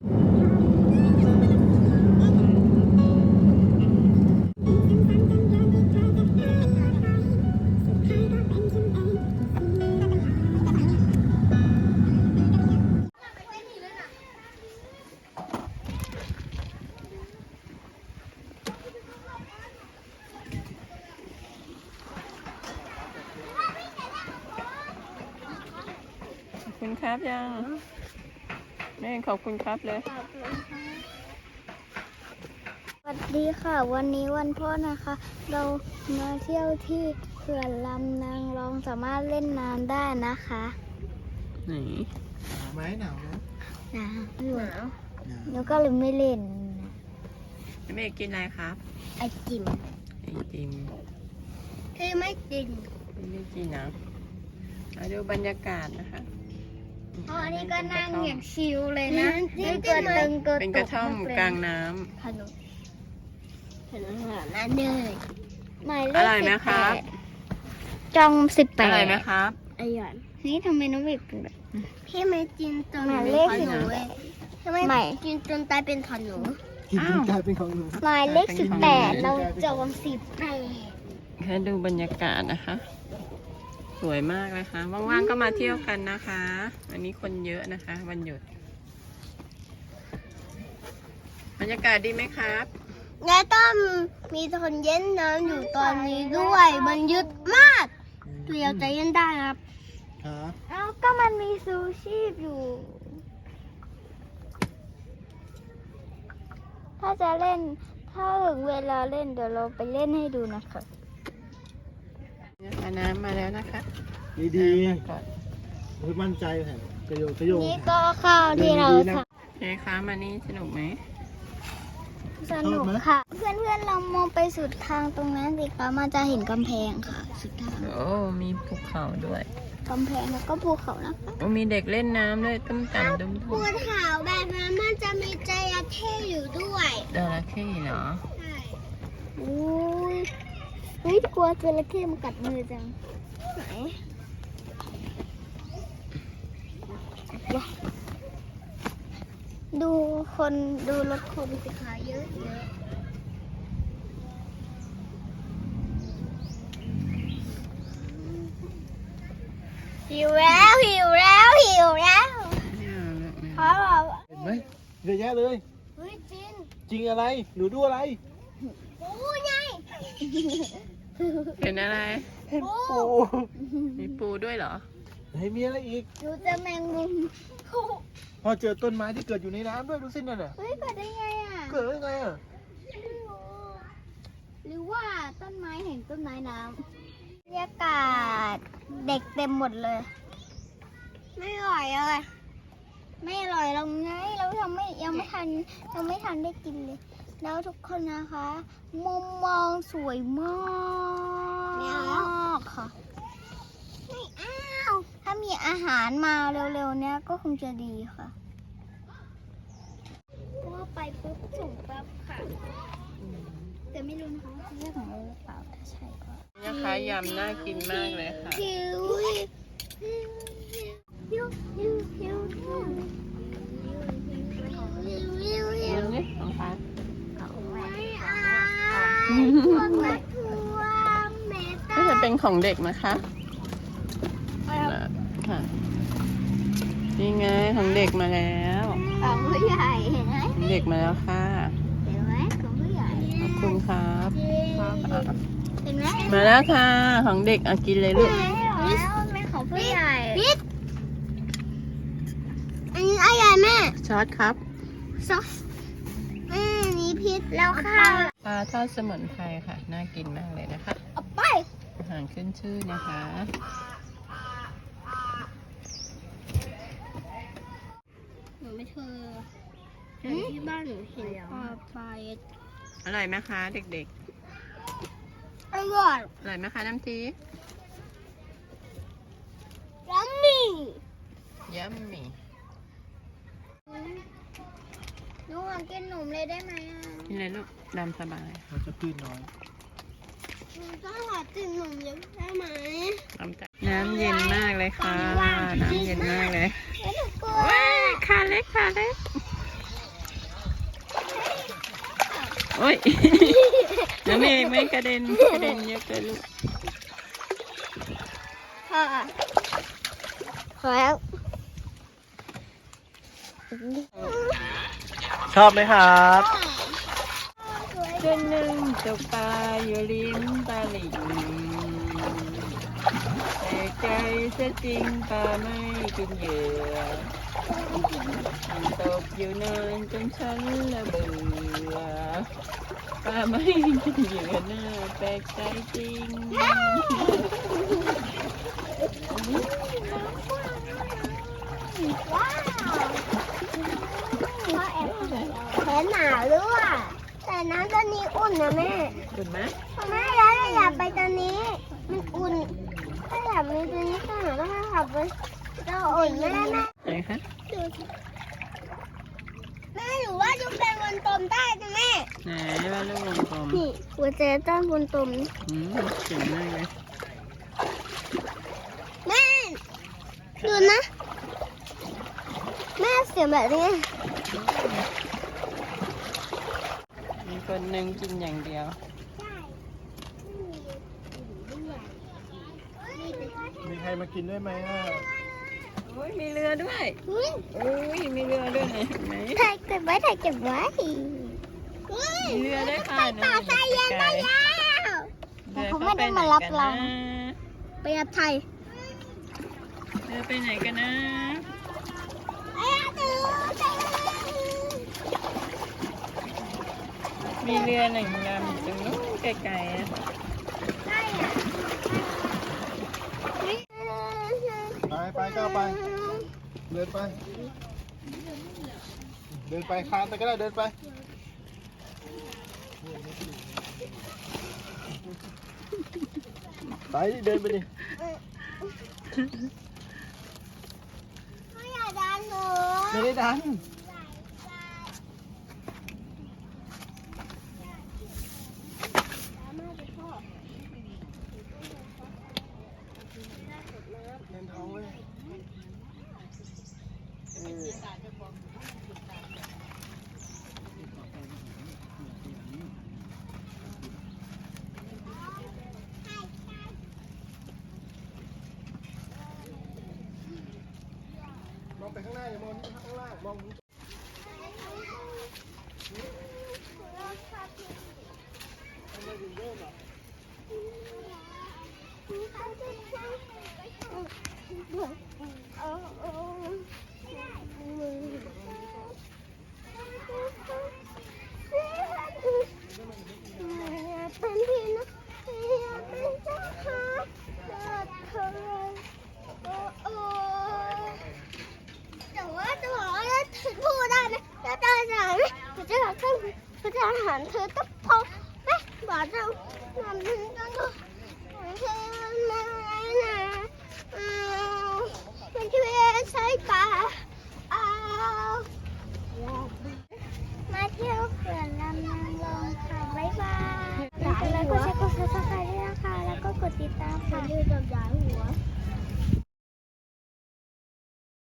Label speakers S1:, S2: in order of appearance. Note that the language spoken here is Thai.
S1: คุณครับยัง แม่ขอบคุณครับเลย
S2: สวัสดีค่ะ วันนี้วันพ่อนะคะ เรามาเที่ยวที่เขื่อนลำนางรองสามารถเล่นน้ำได้นะคะ
S1: ไหน
S3: หนาวไหมหนาวไหม
S2: หนาว
S3: หนาว
S2: แล้วก็เลยไม่เล่น
S1: แม่กินอะไรครับ
S2: ไอจิม
S1: ไอติม
S2: ที่ไม่กิน
S1: ไม่ได้กินนะมาดูบรรยากาศนะคะ
S2: เพราะอันนี้ก็นั่งอย่างชิลเลยนะไม่เกิดตึงเกิด
S1: เป็น
S2: ต
S1: กระท่อมกลางน้
S2: ขนมขนมหาน้าเนยหมายเล
S1: อ
S2: ข
S1: ร่อยไหม
S2: สิบ
S1: ครั
S2: แป
S1: บ
S2: ดจองสิบำแป
S1: อ
S2: ด
S1: ร่อยไหมครับ
S2: อร่อยนี่ทำไมน้องเอกเป็นแบบ
S4: พี่ไม่กินจน
S2: หมายเลขสิบ
S4: หนู
S2: แป
S4: เอ
S2: ด
S4: งทำไม
S2: ใหม่
S4: กินจนตายเป็นถอนหนู
S3: กิน
S1: อ้าว
S3: กลายเป็นของหนู
S2: หมายเลขสิบแปดเราจองสิบแปด
S1: แค่ดูบรรยากาศนะคะ สวยมากเลยค่ะว่างๆก็มาเที่ยวกันนะคะ วันนี้คนเยอะนะคะ วันหยุด บรรยากาศดีไหมครับ
S4: และต้องมีคนเย็นน้ำอยู่ตอนนี้ด้วย มันยึดมากเรียวใจเย็นได้ครับ
S3: ครับ
S2: เอ้าก็มันมีซูชิอยู่ ถ้าจะเล่น ถ้าถึงเวลาเล่นเดี๋ยวเราไปเล่นให้ดูนะคะ
S1: นะคะน้ำมาแล้วนะคะ
S3: ดีดี
S1: น้ำมาก่อน
S3: ๆไม่มั่นใจแหมกระโยกกระโยก
S2: นี่ก็ข้าวที่เรา
S3: ดีๆนะ
S2: ท
S1: โอเคคะมานี่สนุกไหมำ
S2: สนุกค่ะ เพื่อนๆเรามองไปสุดทางตรงนั้นสิคะมันจะเห็นกำแพงค่ะ สุดทาง
S1: โอ้มีภูเขาด้วย
S2: กำแพงแล้วก็ภูเขานะคะ
S1: โอ้มีเด็กเล่นน้ำด้วยตุ้มต่ำตุ้ม
S4: ภู
S1: ทุ่ม
S4: เขาแบบนั้นมันจะมีจระเข้อยู่ด้วย
S1: จระเข้เหรอ
S4: ใช่
S2: อุ้ย เฮ้ยกลัวจระเข้มันกัดมือจัง
S4: ไหน
S2: ดูคนดูรถคนสิคะเยอะเยอะหิวแล้วหิวแล้วหิวแล้ว
S1: ไม่เอาลูกไม่
S2: เพ
S1: เอา
S2: ราะเรา
S3: เห็นไหมเยอะแยะเลย
S4: เฮ้ยจิน
S3: จริงอะไร หนูดูอะไร
S4: โอ้ยไง
S1: เป็นอะไร
S3: เห็นปู
S1: มีปูด้วยเหรอ
S3: ไหนมีอะไรอีก
S2: ดูจะแมงมุม
S3: พอเจอต้นไม้ที่เกิดอยู่ในน้ำด้วยดูสินั่นน่ะ
S2: เฮ้ยเกิดได้ไงอะ
S3: เกิดได้ไงอะ
S2: หรือว่าต้นไม้แห่งต้นไม้น้ำบรรยากาศเด็กเต็มหมดเลย
S4: ไม่อร่อยเลย
S2: ไม่อร่อยเราไงเรายังไม่ยังไม่ทันยังไม่ทันได้กินเลย แล้วทุกคนนะคะมุมมองสวยมากค่ะ
S4: ไม่อ้าว
S2: ถ้ามีอาหารมาเร็วๆเนี้ยก็คงจะดีค่ะเพราะว่าไปปุ๊บส่งปั๊บค่ะแต่ไม่รู้นะคะเรื่องของเราหรือเปล่าถ้าใช่ก็
S1: นะคะยำน่ากินมากเลยค่ะ
S2: หิวหิวหิวหิวหิวหิว
S4: วิววิววิ
S1: เดี๋
S4: ว
S1: ยวนี้ของฟ้า
S4: ไม่อายพวกนักทัวร์เมตา
S1: ก็จะเป็นของเด็กนะคะค่ะนี่ไงของเด็กมาแล้ว
S2: ของผู้ใหญ่เห็นไหม
S1: ของเด็กมาแล้วค่ะ
S2: เห็นไหมของผู้ใหญ่
S1: ขอบคุณครับ
S2: เห็นไหม
S1: มาแล้วค่ะ ของเด็กเอากินเลยลูก
S2: แล้วเป็นของผู้ใหญ่
S4: พิษ อันนี้อะไรแม่
S1: ช็อตครับ
S4: ซอสอืมนี่พิษแล้วข้าว
S1: ปลาทอดสมุนไพรค่ะ น่ากินมากเลยนะคะ
S4: เอาไป
S1: อาหารขึ้นชื่อนะคะ
S4: หนูไม่เธอเห็นที่บ้านหนูเห็นปลาไฟ
S1: อร่อยไหมคะเด็ก
S4: อร่อย
S1: ๆอร่อยไหมคะน้ำที
S4: ยัมมี่
S1: ยัมมี่
S2: หนูขอกินหนุ่มเลยได้ไหมอะ
S1: กินเลยลูกดำสบาย
S3: เราจะพื้นน้อย
S4: หนูจะหัขอกินหนุ่มเยอะได้ไหม
S1: ดำจัดน้ำเย็นมากเลยค่ะ น้ำเย็นมากเลย
S2: ว้า
S1: ยขาเล็กขาเล็กโอ้ยน้ำเองไม่กระเด็นกระเด็นเยอะเกินลูก
S2: พอพอแล้ว
S3: ชอบไหมครับ
S1: เส้นหนึ่งตกปลาอยู่ริมตลิ่งแต่ใจเสียจริงปลาไม่กินเหยื่อมันตกอยู่นานจนฉันละเบื่อปลาไม่กินเหยื่อหน้าแปลกใจจริง
S2: ว้าว พ่อแอบ
S4: แขนหนาวด้วย แต่น้ำตอนนี้อุ่นนะแม่
S1: คุณไหม
S4: แม่แล้วเราอยากไปตอนนี้ มันอุ่น ถ้าอยากมีตัวนี้ก็หาต้องขับไปเราอุ่นแม่แม่
S1: ไหนคะ
S4: ดูสิแม่หรือว่าจะเป็นวันตมได้นะแม่
S1: ไหนว่าลูกวงกลม
S2: นี่หัวใจตั้งบนตุ่ม
S1: อืมเก่งมากเลย
S4: แม่ดูนะแม่เสียงแบบนี้
S1: มีคนหนึ่งกินอย่างเดียว
S3: มีใครมากินด้วยไหมอะ
S1: โอ้ยมีเรือด้วยโอ้ยมีเรือด้วยไหนไหน
S2: ถ่ายเก็บไว้ถ่ายเก็บไว้
S1: มีเรือด้วยค่ะ
S4: ต่อสายเย็นได้แล้ว
S1: เรือ
S2: เขาไม่ได้มารับเรา
S4: ไปรับไทย
S1: เรือไปไหนกันนะ
S4: ไอ้ดูใจ
S1: มีเรือหนึ่งลำอยู่ตรงนู้นไกลๆอะ
S3: ไปไปก็ไป เดินไป เดินไปคานไปก็ได้เดินไปไปดิเดินไปดิ
S4: ไม่อยากดันหนู
S3: ไม่ได้ดัน เดินท้องเลยเออม องไปข้างหน้าอย่ามองที่ข้างล่างมอง
S4: เป็นพี่นะอยากเป็นเจ้าค่ะอยากเธอโอ้โอ้แต่ว่าจะบอกว่าถึงพูดได้ไหมจะได้ไหมจะจะขึ้น จะจะหันเธอต้องพอไหมบอกจะนำถึงต้องดูเธอมานะอ้าวเป็นช่วยใช้ปลาอ้าว
S2: มาเที่ยวเขื่อนลำนางรองค่ะบ๊ายบายกดไลค์กดแชร์กดซับสไครต์ด้วยนะคะแล้วก็กดติดตามค่ะ